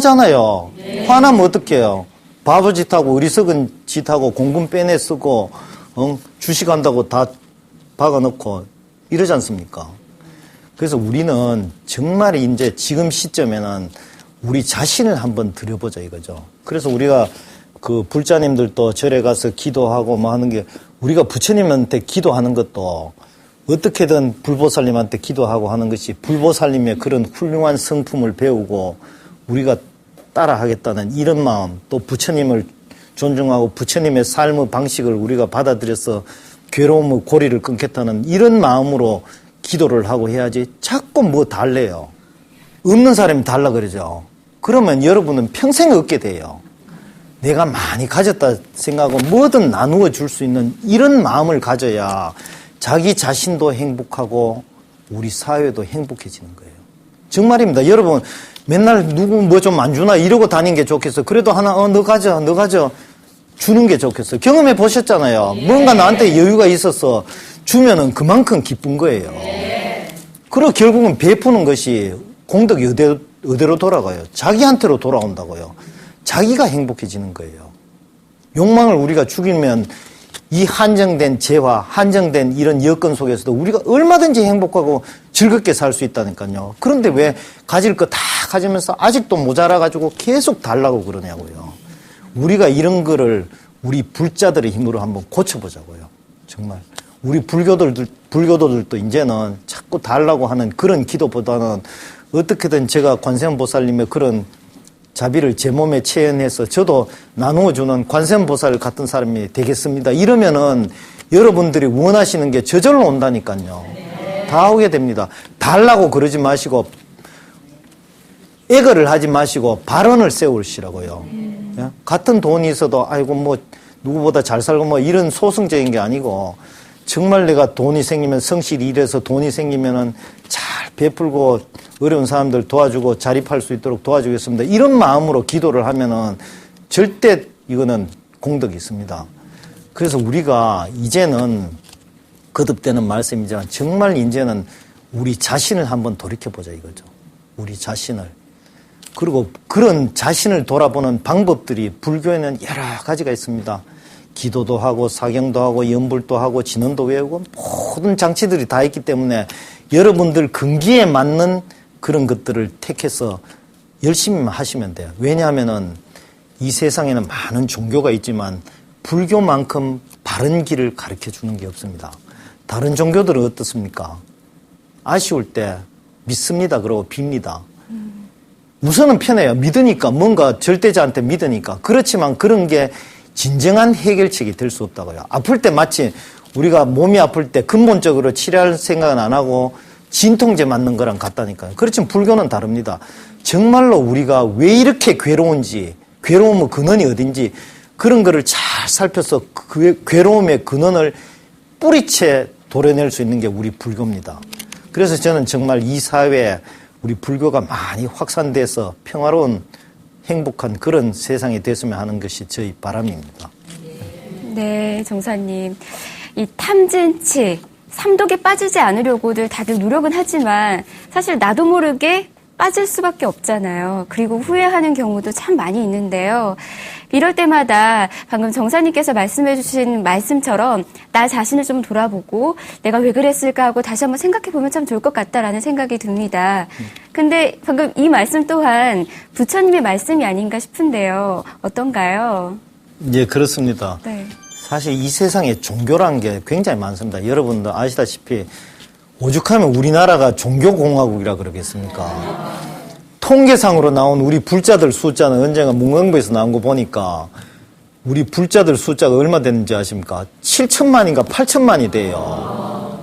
화잖아요. 화나면 어떡해요? 바보 짓하고 어리석은 짓하고 공금 빼내 쓰고 어? 주식한다고 다 박아놓고 이러지 않습니까? 그래서 우리는 정말 이제 지금 시점에는 우리 자신을 한번 들여보자 이거죠. 그래서 우리가 그 불자님들도 절에 가서 기도하고 뭐 하는 게 우리가 부처님한테 기도하는 것도 어떻게든 불보살님한테 기도하고 하는 것이 불보살님의 그런 훌륭한 성품을 배우고 우리가 따라하겠다는 이런 마음 또 부처님을 존중하고 부처님의 삶의 방식을 우리가 받아들여서 괴로움의 고리를 끊겠다는 이런 마음으로 기도를 하고 해야지 자꾸 뭐 달래요. 없는 사람이 달라 그러죠. 그러면 여러분은 평생 얻게 돼요. 내가 많이 가졌다 생각하고 뭐든 나누어 줄 수 있는 이런 마음을 가져야 자기 자신도 행복하고 우리 사회도 행복해지는 거예요. 정말입니다. 여러분 맨날 누구 뭐 좀 안 주나 이러고 다니는 게 좋겠어. 그래도 하나 어 너 가져 너 가져 주는 게 좋겠어. 경험해 보셨잖아요. 뭔가 나한테 여유가 있어서 주면은 그만큼 기쁜 거예요. 그리고 결국은 베푸는 것이 공덕이 어디로, 어디로 돌아가요? 자기한테로 돌아온다고요. 자기가 행복해지는 거예요. 욕망을 우리가 죽이면 이 한정된 재화, 한정된 이런 여건 속에서도 우리가 얼마든지 행복하고 즐겁게 살 수 있다니까요. 그런데 왜 가질 거 다 가지면서 아직도 모자라가지고 계속 달라고 그러냐고요. 우리가 이런 거를 우리 불자들의 힘으로 한번 고쳐보자고요. 정말. 우리 불교들, 불교도들도 이제는 자꾸 달라고 하는 그런 기도보다는 어떻게든 제가 관세음보살님의 그런 자비를 제 몸에 체현해서 저도 나누어주는 관세음보살 같은 사람이 되겠습니다. 이러면은 여러분들이 원하시는 게 저절로 온다니까요. 다 오게 됩니다. 달라고 그러지 마시고 애거를 하지 마시고 발언을 세우시라고요. 예? 같은 돈이 있어도 아이고 뭐 누구보다 잘 살고 뭐 이런 소승적인 게 아니고 정말 내가 돈이 생기면 성실히 일해서 돈이 생기면은 잘 베풀고 어려운 사람들 도와주고 자립할 수 있도록 도와주겠습니다. 이런 마음으로 기도를 하면은 절대 이거는 공덕이 있습니다. 그래서 우리가 이제는 거듭되는 말씀이지만 정말 이제는 우리 자신을 한번 돌이켜보자 이거죠. 우리 자신을. 그리고 그런 자신을 돌아보는 방법들이 불교에는 여러 가지가 있습니다. 기도도 하고 사경도 하고 연불도 하고 진원도 외우고 모든 장치들이 다 있기 때문에 여러분들 근기에 맞는 그런 것들을 택해서 열심히 하시면 돼요. 왜냐하면은 이 세상에는 많은 종교가 있지만 불교만큼 바른 길을 가르쳐 주는 게 없습니다. 다른 종교들은 어떻습니까? 아쉬울 때 믿습니다. 그러고 빕니다. 우선은 편해요. 믿으니까 뭔가 절대자한테 믿으니까. 그렇지만 그런 게 진정한 해결책이 될 수 없다고요. 아플 때 마치 우리가 몸이 아플 때 근본적으로 치료할 생각은 안 하고 진통제 맞는 거랑 같다니까요. 그렇지만 불교는 다릅니다. 정말로 우리가 왜 이렇게 괴로운지, 괴로움의 근원이 어딘지 그런 거를 잘 살펴서 그 괴로움의 근원을 뿌리채 도려낼 수 있는 게 우리 불교입니다. 그래서 저는 정말 이 사회에 우리 불교가 많이 확산돼서 평화로운 행복한 그런 세상이 됐으면 하는 것이 저희 바람입니다. 네, 정사님. 이 탐진치, 삼독에 빠지지 않으려고들 다들 노력은 하지만 사실 나도 모르게 빠질 수밖에 없잖아요. 그리고 후회하는 경우도 참 많이 있는데요. 이럴 때마다 방금 정사님께서 말씀해 주신 말씀처럼 나 자신을 좀 돌아보고 내가 왜 그랬을까 하고 다시 한번 생각해 보면 참 좋을 것 같다라는 생각이 듭니다. 근데 방금 이 말씀 또한 부처님의 말씀이 아닌가 싶은데요. 어떤가요? 예, 그렇습니다. 네. 사실 이 세상에 종교란 게 굉장히 많습니다. 여러분도 아시다시피 오죽하면 우리나라가 종교공화국이라 그러겠습니까? 통계상으로 나온 우리 불자들 숫자는 언젠가 문광부에서 나온 거 보니까 우리 불자들 숫자가 얼마 되는지 아십니까? 7천만인가 8천만이 돼요.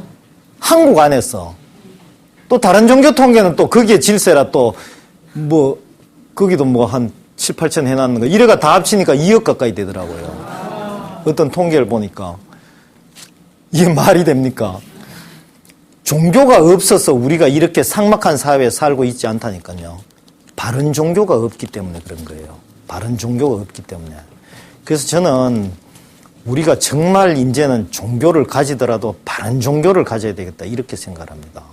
한국 안에서. 또 다른 종교 통계는 또 거기에 질세라 또 뭐 거기도 뭐 한 7, 8천 해놨는 거 이래가 다 합치니까 2억 가까이 되더라고요. 어떤 통계를 보니까 이게 말이 됩니까? 종교가 없어서 우리가 이렇게 삭막한 사회에 살고 있지 않다니까요. 바른 종교가 없기 때문에 그런 거예요. 바른 종교가 없기 때문에. 그래서 저는 우리가 정말 이제는 종교를 가지더라도 바른 종교를 가져야 되겠다 이렇게 생각합니다.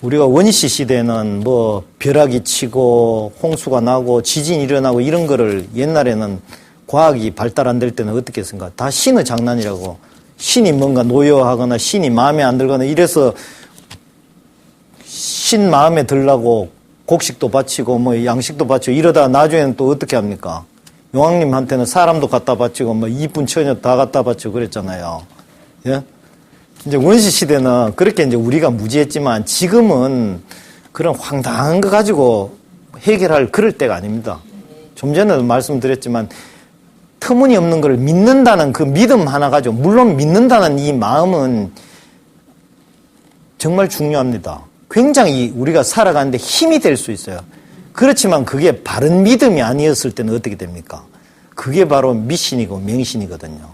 우리가 원시 시대는 뭐 벼락이 치고 홍수가 나고 지진이 일어나고 이런 거를 옛날에는 과학이 발달 안 될 때는 어떻게 했습니까? 다 신의 장난이라고. 신이 뭔가 노여하거나 신이 마음에 안 들거나 이래서 신 마음에 들라고 곡식도 바치고 뭐 양식도 바치고 이러다 나중에는 또 어떻게 합니까? 용왕님한테는 사람도 갖다 바치고 뭐 이쁜 처녀 다 갖다 바치고 그랬잖아요. 예? 이제 원시 시대는 그렇게 이제 우리가 무지했지만 지금은 그런 황당한 거 가지고 해결할 그럴 때가 아닙니다. 좀 전에도 말씀드렸지만 터무니없는 걸 믿는다는 그 믿음 하나 가지고 물론 믿는다는 이 마음은 정말 중요합니다. 굉장히 우리가 살아가는데 힘이 될 수 있어요. 그렇지만 그게 바른 믿음이 아니었을 때는 어떻게 됩니까? 그게 바로 미신이고 명신이거든요.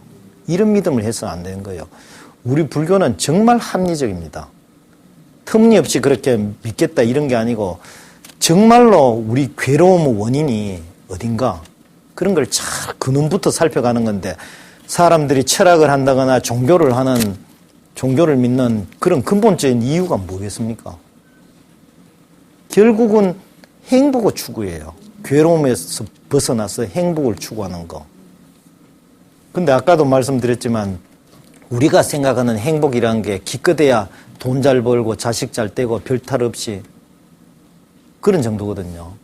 이런 믿음을 해서는 안 되는 거예요. 우리 불교는 정말 합리적입니다. 터무니없이 그렇게 믿겠다 이런 게 아니고 정말로 우리 괴로움의 원인이 어딘가 그런 걸 잘 근원부터 살펴가는 건데 사람들이 철학을 한다거나 종교를 하는 종교를 믿는 그런 근본적인 이유가 뭐겠습니까? 결국은 행복을 추구해요. 괴로움에서 벗어나서 행복을 추구하는 거. 근데 아까도 말씀드렸지만 우리가 생각하는 행복이라는 게 기껏해야 돈 잘 벌고 자식 잘 떼고 별탈 없이 그런 정도거든요.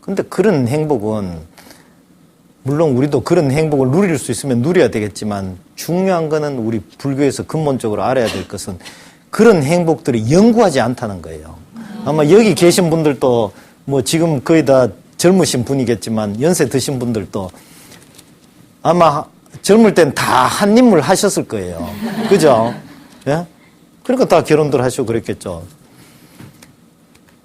근데 그런 행복은 물론 우리도 그런 행복을 누릴 수 있으면 누려야 되겠지만 중요한 거는 우리 불교에서 근본적으로 알아야 될 것은 그런 행복들이 영구하지 않다는 거예요. 아마 여기 계신 분들도 뭐 지금 거의 다 젊으신 분이겠지만 연세 드신 분들도 아마 젊을 땐 다 한 인물 하셨을 거예요. 그죠? 예? 그러니까 다 결혼들 하시고 그랬겠죠.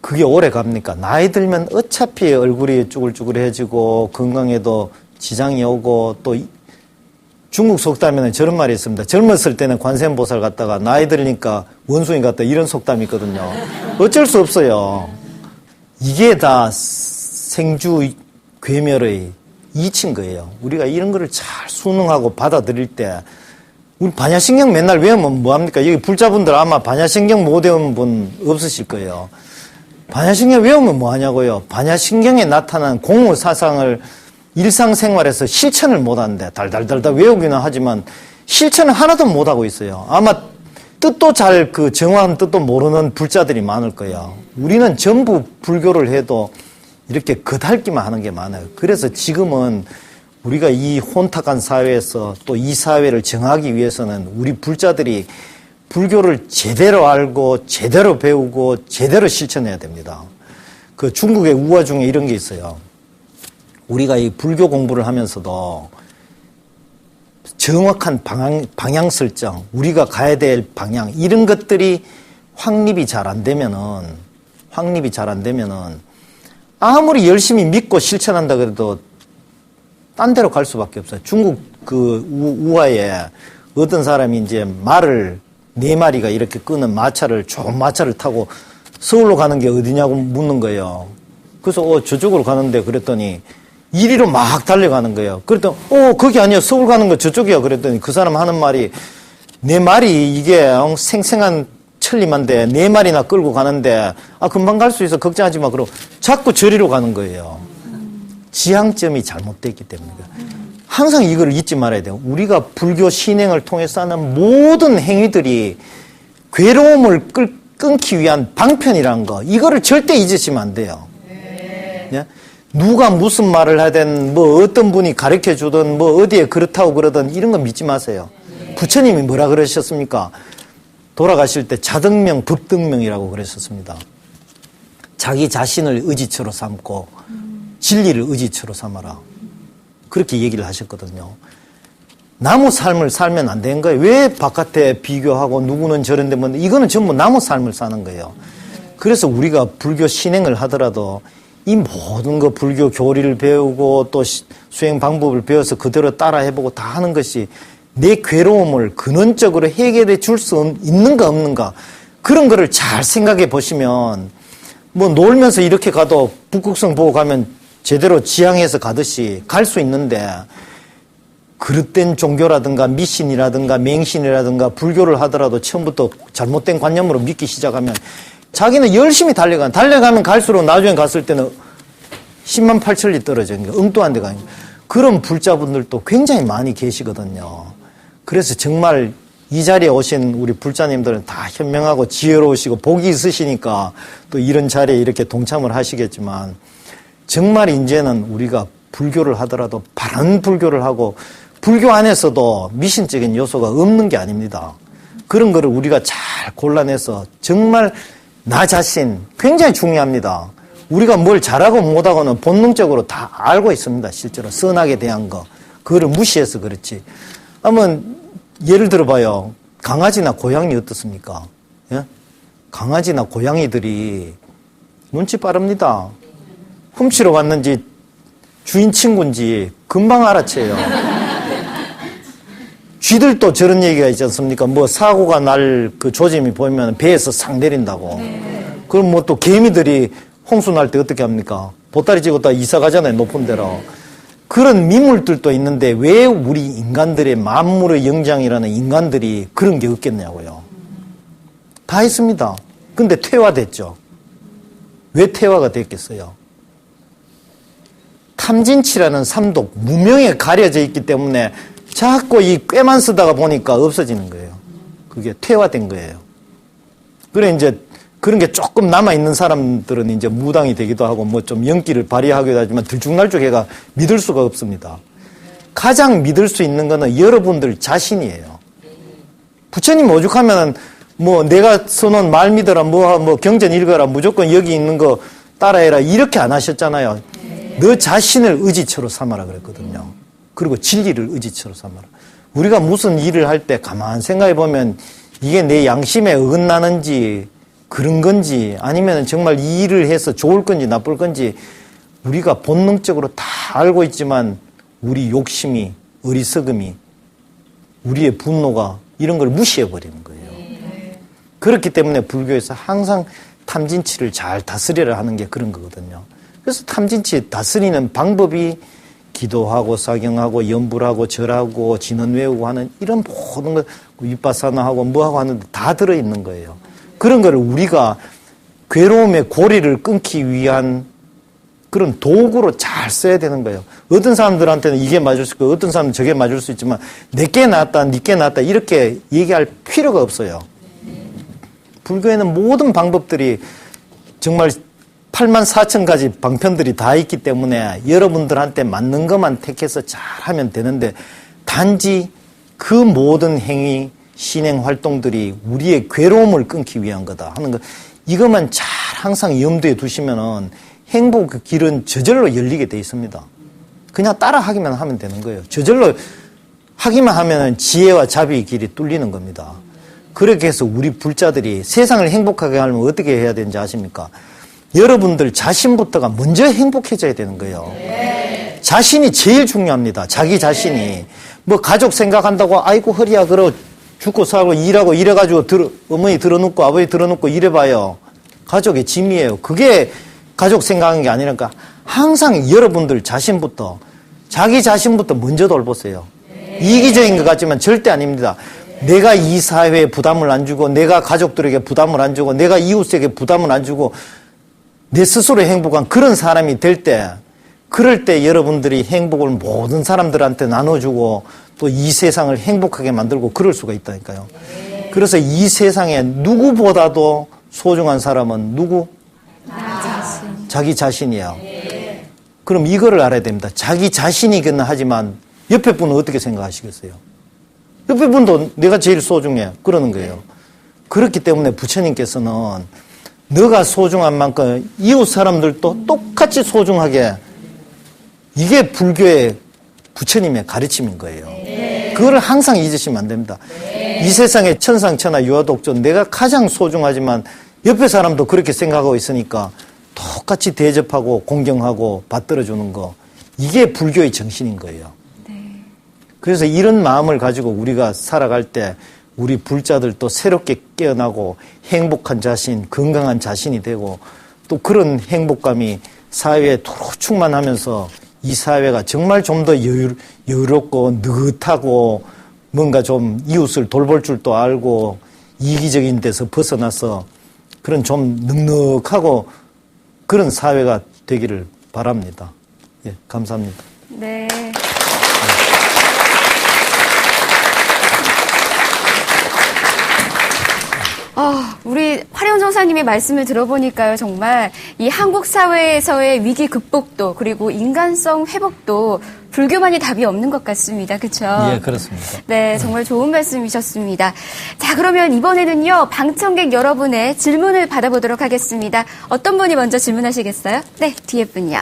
그게 오래 갑니까? 나이 들면 어차피 얼굴이 쭈글쭈글해지고 건강에도 지장이 오고 또 이- 중국 속담에는 저런 말이 있습니다. 젊었을 때는 관세음보살 같다가 나이 들으니까 원숭이 같다 이런 속담이 있거든요. 어쩔 수 없어요. 이게 다 생주 괴멸의 이치인 거예요. 우리가 이런 거를 잘 순응하고 받아들일 때 우리 반야신경 맨날 외우면 뭐합니까? 여기 불자분들 아마 반야신경 못 외운 분 없으실 거예요. 반야신경 외우면 뭐 하냐고요? 반야신경에 나타난 공무 사상을 일상생활에서 실천을 못 하는데 달달달달 외우기는 하지만 실천을 하나도 못 하고 있어요. 아마 뜻도 잘 그 정확한 뜻도 모르는 불자들이 많을 거예요. 우리는 전부 불교를 해도 이렇게 겉핥기만 하는 게 많아요. 그래서 지금은 우리가 이 혼탁한 사회에서 또 이 사회를 정하기 위해서는 우리 불자들이 불교를 제대로 알고 제대로 배우고 제대로 실천해야 됩니다. 그 중국의 우화 중에 이런 게 있어요. 우리가 이 불교 공부를 하면서도 정확한 방향, 방향 설정, 우리가 가야 될 방향, 이런 것들이 확립이 잘 안 되면은, 확립이 잘 안 되면은, 아무리 열심히 믿고 실천한다 그래도 딴 데로 갈 수밖에 없어요. 중국 그 우, 우화에 어떤 사람이 이제 말을 네 마리가 이렇게 끄는 마차를 좋은 마차를 타고 서울로 가는 게 어디냐고 묻는 거예요. 그래서 어 저쪽으로 가는데 그랬더니 이리로 막 달려가는 거예요. 그랬더니 어 거기 아니야 서울 가는 거 저쪽이야 그랬더니 그 사람 하는 말이 내 말이 이게 어, 생생한 천리만데 네 마리나 끌고 가는데 아 금방 갈 수 있어 걱정하지 마 그러고 자꾸 저리로 가는 거예요. 지향점이 잘못됐기 때문에. 항상 이걸 잊지 말아야 돼요. 우리가 불교 신행을 통해서 하는 모든 행위들이 괴로움을 끌, 끊기 위한 방편이라는 거. 이거를 절대 잊으시면 안 돼요. 예? 누가 무슨 말을 하든 뭐 어떤 분이 가르쳐 주든 뭐 어디에 그렇다고 그러든 이런 거 믿지 마세요. 부처님이 뭐라 그러셨습니까? 돌아가실 때 자등명, 법등명이라고 그러셨습니다. 자기 자신을 의지처로 삼고 진리를 의지처로 삼아라. 그렇게 얘기를 하셨거든요. 나무 삶을 살면 안 되는 거예요. 왜 바깥에 비교하고 누구는 저런데 뭐 이거는 전부 나무 삶을 사는 거예요. 그래서 우리가 불교 신행을 하더라도 이 모든 거 불교 교리를 배우고 또 시- 수행 방법을 배워서 그대로 따라 해보고 다 하는 것이 내 괴로움을 근원적으로 해결해 줄 수 있는가 없는가. 그런 거를 잘 생각해 보시면 뭐 놀면서 이렇게 가도 북극성 보고 가면 제대로 지향해서 가듯이 갈 수 있는데 그릇된 종교라든가 미신이라든가 맹신이라든가 불교를 하더라도 처음부터 잘못된 관념으로 믿기 시작하면 자기는 열심히 달려가. 달려가면 갈수록 나중에 갔을 때는 10만 8천리 떨어지는 게 엉뚱한 데가 아니고 그런 불자분들도 굉장히 많이 계시거든요. 그래서 정말 이 자리에 오신 우리 불자님들은 다 현명하고 지혜로우시고 복이 있으시니까 또 이런 자리에 이렇게 동참을 하시겠지만 정말 이제는 우리가 불교를 하더라도 바른 불교를 하고 불교 안에서도 미신적인 요소가 없는 게 아닙니다. 그런 거를 우리가 잘 골라내서 정말 나 자신 굉장히 중요합니다. 우리가 뭘 잘하고 못하고는 본능적으로 다 알고 있습니다. 실제로 선악에 대한 거. 그거를 무시해서 그렇지. 한번 예를 들어봐요. 강아지나 고양이 어떻습니까? 예? 강아지나 고양이들이 눈치 빠릅니다. 훔치러 갔는지 주인 친구인지 금방 알아채요. 쥐들도 저런 얘기가 있지 않습니까? 뭐 사고가 날 그 조짐이 보이면 배에서 상 내린다고. 그럼 뭐 또 개미들이 홍수 날 때 어떻게 합니까? 보따리 찍었다 이사 가잖아요, 높은 데로. 그런 미물들도 있는데 왜 우리 인간들의 만물의 영장이라는 인간들이 그런 게 없겠냐고요. 다 있습니다. 근데 퇴화됐죠. 왜 퇴화가 됐겠어요? 탐진치라는 삼독, 무명에 가려져 있기 때문에 자꾸 이 꾀만 쓰다가 보니까 없어지는 거예요. 그게 퇴화된 거예요. 그래, 이제 그런 게 조금 남아 있는 사람들은 이제 무당이 되기도 하고 뭐 좀 연기를 발휘하기도 하지만 들쭉날쭉 해가 믿을 수가 없습니다. 가장 믿을 수 있는 거는 여러분들 자신이에요. 부처님 오죽하면은 뭐 내가 선언 말 믿어라 뭐, 뭐 경전 읽어라 무조건 여기 있는 거 따라해라 이렇게 안 하셨잖아요. 너 자신을 의지처로 삼아라 그랬거든요. 그리고 진리를 의지처로 삼아라. 우리가 무슨 일을 할 때 가만 생각해 보면 이게 내 양심에 어긋나는지 그런 건지 아니면 정말 이 일을 해서 좋을 건지 나쁠 건지 우리가 본능적으로 다 알고 있지만 우리 욕심이 어리석음이 우리의 분노가 이런 걸 무시해 버리는 거예요. 그렇기 때문에 불교에서 항상 탐진치를 잘 다스려라 하는 게 그런 거거든요. 그래서 탐진치 다스리는 방법이 기도하고 사경하고 연불하고 절하고 진언 외우고 하는 이런 모든 것 윗바사나하고 뭐하고 하는데 다 들어 있는 거예요. 그런 거를 우리가 괴로움의 고리를 끊기 위한 그런 도구로 잘 써야 되는 거예요. 어떤 사람들한테는 이게 맞을 수 있고 어떤 사람은 저게 맞을 수 있지만 내게 낫다, 니게 낫다 이렇게 얘기할 필요가 없어요. 불교에는 모든 방법들이 정말 8만 4천 가지 방편들이 다 있기 때문에 여러분들한테 맞는 것만 택해서 잘 하면 되는데 단지 그 모든 행위, 신행 활동들이 우리의 괴로움을 끊기 위한 거다 하는 것. 이것만 잘 항상 염두에 두시면은 행복 그 길은 저절로 열리게 돼 있습니다. 그냥 따라 하기만 하면 되는 거예요. 저절로 하기만 하면은 지혜와 자비의 길이 뚫리는 겁니다. 그렇게 해서 우리 불자들이 세상을 행복하게 하려면 어떻게 해야 되는지 아십니까? 여러분들 자신부터가 먼저 행복해져야 되는 거예요. 자신이 제일 중요합니다. 자기 자신이. 뭐 가족 생각한다고 아이고 허리야 그러 죽고 살고 일하고 이래가지고 들어, 어머니 들어놓고 아버지 들어놓고 이래봐요. 가족의 짐이에요. 그게 가족 생각하는 게 아니라니까 항상 여러분들 자신부터 자기 자신부터 먼저 돌보세요. 이기적인 것 같지만 절대 아닙니다. 내가 이 사회에 부담을 안 주고 내가 가족들에게 부담을 안 주고 내가 이웃에게 부담을 안 주고 내 스스로 행복한 그런 사람이 될 때, 그럴 때 여러분들이 행복을 모든 사람들한테 나눠주고 또 이 세상을 행복하게 만들고 그럴 수가 있다니까요. 그래서 이 세상에 누구보다도 소중한 사람은 누구? 자기 자신이에요. 그럼 이거를 알아야 됩니다. 자기 자신이긴 하지만 옆에 분은 어떻게 생각하시겠어요? 옆에 분도 내가 제일 소중해. 그러는 거예요. 그렇기 때문에 부처님께서는 너가 소중한 만큼 이웃 사람들도 똑같이 소중하게 이게 불교의 부처님의 가르침인 거예요. 그거를 항상 잊으시면 안 됩니다. 이 세상에 천상천하 유아독존 내가 가장 소중하지만 옆에 사람도 그렇게 생각하고 있으니까 똑같이 대접하고 공경하고 받들어 주는 거 이게 불교의 정신인 거예요. 그래서 이런 마음을 가지고 우리가 살아갈 때 우리 불자들도 새롭게 깨어나고 행복한 자신, 건강한 자신이 되고 또 그런 행복감이 사회에 도로 충만하면서 이 사회가 정말 좀더 여유롭고 느긋하고 뭔가 좀 이웃을 돌볼 줄도 알고 이기적인 데서 벗어나서 그런 좀 넉넉하고 그런 사회가 되기를 바랍니다. 예, 감사합니다. 네. 아, 우리 화려운 전사님의 말씀을 들어보니까요, 정말 이 한국 사회에서의 위기 극복도 그리고 인간성 회복도 불교만이 답이 없는 것 같습니다. 그렇죠? 예, 그렇습니다. 네, 정말 좋은 말씀이셨습니다. 자, 그러면 이번에는요, 방청객 여러분의 질문을 받아보도록 하겠습니다. 어떤 분이 먼저 질문하시겠어요? 네, 뒤에 분이요.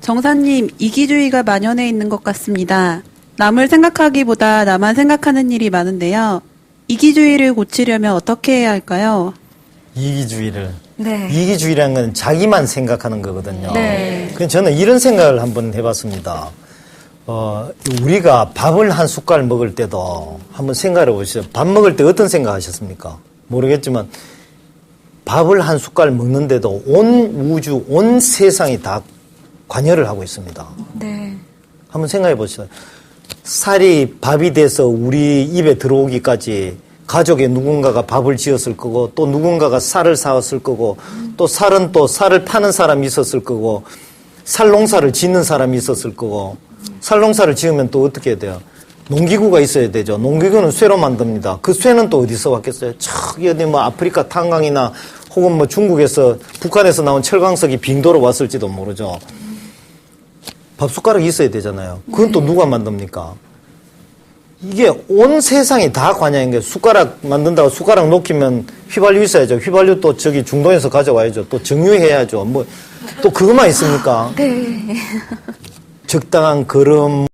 정사님, 이기주의가 만연해 있는 것 같습니다. 남을 생각하기보다 나만 생각하는 일이 많은데요. 이기주의를 고치려면 어떻게 해야 할까요? 이기주의를. 네. 이기주의라는 건 자기만 생각하는 거거든요. 네. 그래서 저는 이런 생각을 한번 해봤습니다. 어, 우리가 밥을 한 숟갈 먹을 때도 한번 생각해 보시죠. 밥 먹을 때 어떤 생각 하셨습니까? 모르겠지만 밥을 한 숟갈 먹는데도 온 우주, 온 세상이 다 관여를 하고 있습니다. 네. 한번 생각해 보시죠. 살이 밥이 돼서 우리 입에 들어오기까지 가족에 누군가가 밥을 지었을 거고 또 누군가가 쌀을 사왔을 거고 또 쌀은 또 쌀을 파는 사람이 있었을 거고 쌀 농사를 짓는 사람이 있었을 거고 쌀 농사를 지으면 또 어떻게 해야 돼요? 농기구가 있어야 되죠. 농기구는 쇠로 만듭니다. 그 쇠는 또 어디서 왔겠어요? 저기 어디 뭐 아프리카 탄광이나 혹은 뭐 중국에서 북한에서 나온 철광석이 빙도로 왔을지도 모르죠. 밥 숟가락이 있어야 되잖아요. 그건 또 누가 만듭니까? 이게 온 세상이 다 관여인 게 숟가락 만든다고 숟가락 놓기면 휘발유 있어야죠. 휘발유 또 저기 중동에서 가져와야죠. 또 정유해야죠. 뭐 또 그것만 있습니까? 네. 적당한 걸음